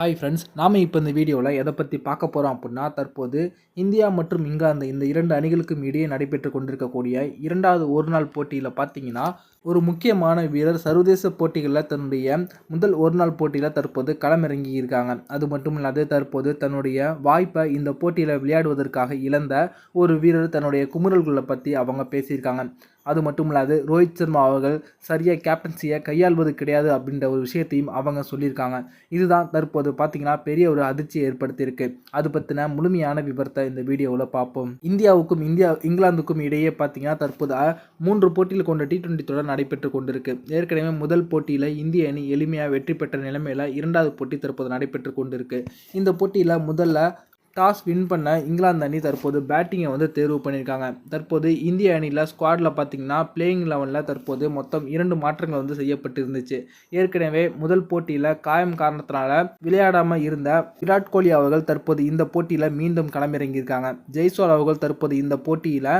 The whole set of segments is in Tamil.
ஹாய் ஃப்ரெண்ட்ஸ் நாம் இப்போ இந்த வீடியோவில் எதை பற்றி பார்க்க போகிறோம் அப்படின்னா தற்போது இந்தியா மற்றும் இங்கிலாந்து இந்த இரண்டு அணிகளுக்கும் இடையே நடைபெற்று கொண்டிருக்கக்கூடிய இரண்டாவது ஒரு நாள் போட்டியில் பார்த்தீங்கன்னா ஒரு முக்கியமான வீரர் சர்வதேச போட்டிகளில் தன்னுடைய முதல் ஒரு நாள் போட்டியில் தற்போது களமிறங்கி இருக்காங்க. அது மட்டும் இல்லாது தற்போது தன்னுடைய வாய்ப்பை இந்த போட்டியில் விளையாடுவதற்காக இழந்த ஒரு வீரர் தன்னுடைய குமுறல்களை பற்றி அவங்க பேசியிருக்காங்க. அது மட்டும் இல்லாது ரோஹித் சர்மா அவர்கள் சரியாக கேப்டன்சியை கையாள்வது கிடையாது அப்படின்ற ஒரு விஷயத்தையும் அவங்க சொல்லியிருக்காங்க. இதுதான் தற்போது பார்த்தீங்கன்னா பெரிய ஒரு அதிர்ச்சியை ஏற்படுத்தியிருக்கு. அது பற்றின முழுமையான விபரத்தை இந்த வீடியோவில் பார்ப்போம். இந்தியாவுக்கும் இந்தியா இங்கிலாந்துக்கும் இடையே பார்த்தீங்கன்னா தற்போது மூன்று போட்டியில் கொண்ட டி டுவெண்ட்டி தொடர் நடைபெற்று கொண்டிருக்கு. ஏற்கனவே முதல் போட்டியில் இந்திய அணி எளிமையாக வெற்றி பெற்ற நிலைமையில் இரண்டாவது போட்டி தற்போது நடைபெற்று கொண்டிருக்கு. இந்த போட்டியில் முதல்ல டாஸ் வின் பண்ண இங்கிலாந்து அணி தற்போது பேட்டிங்கை வந்து தேர்வு பண்ணியிருக்காங்க. தற்போது இந்திய அணியில் ஸ்குவாடில் பார்த்தீங்கன்னா பிளேயிங் லெவனில் தற்போது மொத்தம் இரண்டு மாற்றங்கள் வந்து செய்யப்பட்டு இருந்துச்சு ஏற்கனவே முதல் போட்டியில் காயம் காரணத்தினால விளையாடாமல் இருந்த விராட் கோலி அவர்கள் தற்போது இந்த போட்டியில் மீண்டும் களமிறங்கியிருக்காங்க. ஜெய்ஸ்வால் அவர்கள் தற்போது இந்த போட்டியில்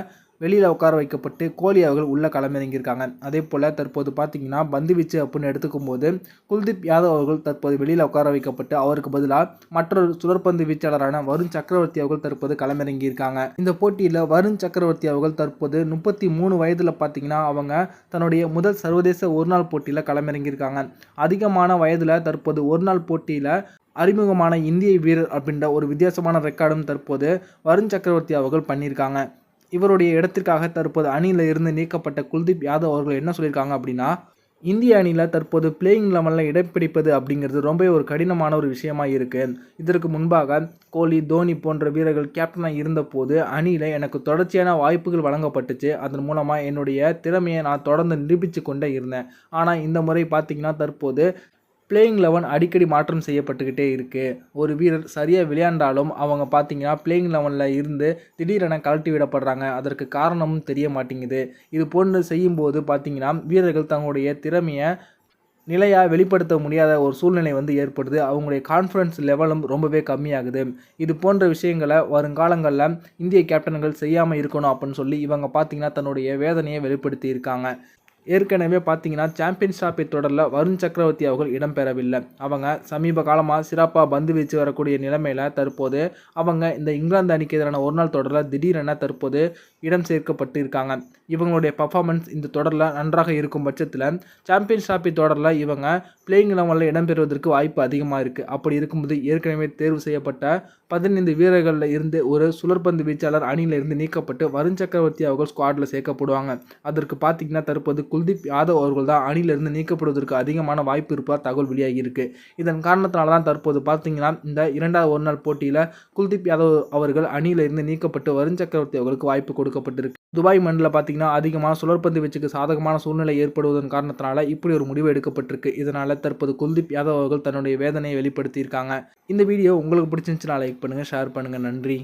வெளியில் உட்கார வைக்கப்பட்டு கோலி அவர்கள் உள்ளே களமிறங்கியிருக்காங்க. அதே போல் தற்போது பார்த்தீங்கன்னா பந்து வீச்சு அப்படின்னு எடுத்துக்கும் போது குல்தீப் யாதவ் அவர்கள் தற்போது வெளியில் உட்கார வைக்கப்பட்டு அவருக்கு பதிலாக மற்றொரு சுழற்பந்து வீச்சாளரான வருண் சக்கரவர்த்தி அவர்கள் தற்போது களமிறங்கியிருக்காங்க. இந்த போட்டியில் வருண் சக்கரவர்த்தி அவர்கள் தற்போது முப்பத்தி மூணு வயதில் பார்த்தீங்கன்னா அவங்க தன்னுடைய முதல் சர்வதேச ஒருநாள் போட்டியில் களமிறங்கியிருக்காங்க. அதிகமான வயதில் தற்போது ஒரு நாள் போட்டியில் அறிமுகமான இந்திய வீரர் அப்படின்ற ஒரு வித்தியாசமான ரெக்கார்டும் தற்போது வருண் சக்கரவர்த்தி அவர்கள் பண்ணியிருக்காங்க. இவருடைய இடத்திற்காக தற்போது அணியில் இருந்து நீக்கப்பட்ட குல்தீப் யாதவ் அவர்கள் என்ன சொல்லியிருக்காங்க அப்படின்னா இந்திய அணியில் தற்போது பிளேயிங் லெவலில் இடம் பிடிப்பது அப்படிங்கிறது ரொம்ப ஒரு கடினமான ஒரு விஷயமா இருக்குது இதற்கு முன்பாக கோலி தோனி போன்ற வீரர்கள் கேப்டனாக இருந்தபோது அணியில் எனக்கு தொடர்ச்சியான வாய்ப்புகள் வழங்கப்பட்டுச்சு. அதன் மூலமாக என்னுடைய திறமையை நான் தொடர்ந்து நிரூபித்து கொண்டே இருந்தேன். ஆனால் இந்த முறை பார்த்திங்கன்னா தற்போது பிளேயிங் லெவன் அடிக்கடி மாற்றம் செய்யப்பட்டுக்கிட்டே இருக்குது ஒரு வீரர் சரியாக விளையாண்டாலும் அவங்க பார்த்தீங்கன்னா பிளேயிங் லெவனில் இருந்து திடீரென கழட்டி விடப்படுறாங்க. அதற்கு காரணமும் தெரிய மாட்டேங்குது. இது போன்று செய்யும்போது பார்த்தீங்கன்னா வீரர்கள் தங்களுடைய திறமையை நிலையாக வெளிப்படுத்த முடியாத ஒரு சூழ்நிலை வந்து ஏற்படுது. அவங்களுடைய கான்ஃபிடன்ஸ் லெவலும் ரொம்பவே கம்மியாகுது. இது போன்ற விஷயங்களை வருங்காலங்களில் இந்திய கேப்டன்கள் செய்யாமல் இருக்கணும் அப்படின்னு சொல்லி இவங்க பார்த்தீங்கன்னா தன்னுடைய வேதனையை வெளிப்படுத்தி இருக்காங்க. ஏற்கனவே பார்த்தீங்கன்னா சாம்பியன்ஸ் டிராபி தொடரில் வருண் சக்கரவர்த்தி அவர்கள் இடம்பெறவில்லை. அவங்க சமீப காலமாக சிறப்பாக பந்து வீச்சு வரக்கூடிய நிலைமையில் தற்போது அவங்க இந்த இங்கிலாந்து அணிக்கு எதிரான ஒரு நாள் தொடரில் திடீரென தற்போது இடம் சேர்க்கப்பட்டு இருக்காங்க இவங்களுடைய பர்ஃபார்மன்ஸ் இந்த தொடரில் நன்றாக இருக்கும் பட்சத்தில் சாம்பியன்ஸ் டிராபி தொடரில் இவங்க பிளேயிங் லெவலில் இடம்பெறுவதற்கு வாய்ப்பு அதிகமாக இருக்குது அப்படி இருக்கும்போது ஏற்கனவே தேர்வு செய்யப்பட்ட பதினைந்து வீரர்களில் இருந்து ஒரு சுழற்பந்து வீச்சாளர் அணியில் இருந்து நீக்கப்பட்டு வருண் சக்கரவர்த்தி அவர்கள் ஸ்குவாடில் சேர்க்கப்படுவாங்க. அதற்கு பார்த்தீங்கன்னா தற்போது குல்தீப் யாதவ் அவர்கள் தான் அணியிலிருந்து நீக்கப்படுவதற்கு அதிகமான வாய்ப்பு இருப்பதாக தகவல் வெளியாகியிருக்கு. இதன் காரணத்தினால தான் தற்போது பார்த்தீங்கன்னா இந்த இரண்டாவது ஒரு நாள் போட்டியில் குல்தீப் யாதவ் அவர்கள் அணியிலிருந்து நீக்கப்பட்டு வருண் சக்கரவர்த்தி அவர்களுக்கு வாய்ப்பு கொடுக்கப்பட்டிருக்கு. துபாய் மண்ணில் பார்த்தீங்கன்னா அதிகமான சுழற்பந்து வீச்சுக்கு சாதகமான சூழ்நிலை ஏற்படுவதன் காரணத்தினால இப்படி ஒரு முடிவு எடுக்கப்பட்டிருக்கு. இதனால தற்போது குல்தீப் யாதவ் அவர்கள் தன்னுடைய வேதனையை வெளிப்படுத்தியிருக்காங்க. இந்த வீடியோ உங்களுக்கு பிடிச்சிருந்துச்சுன்னா லைக் பண்ணுங்கள் ஷேர் பண்ணுங்கள் நன்றி.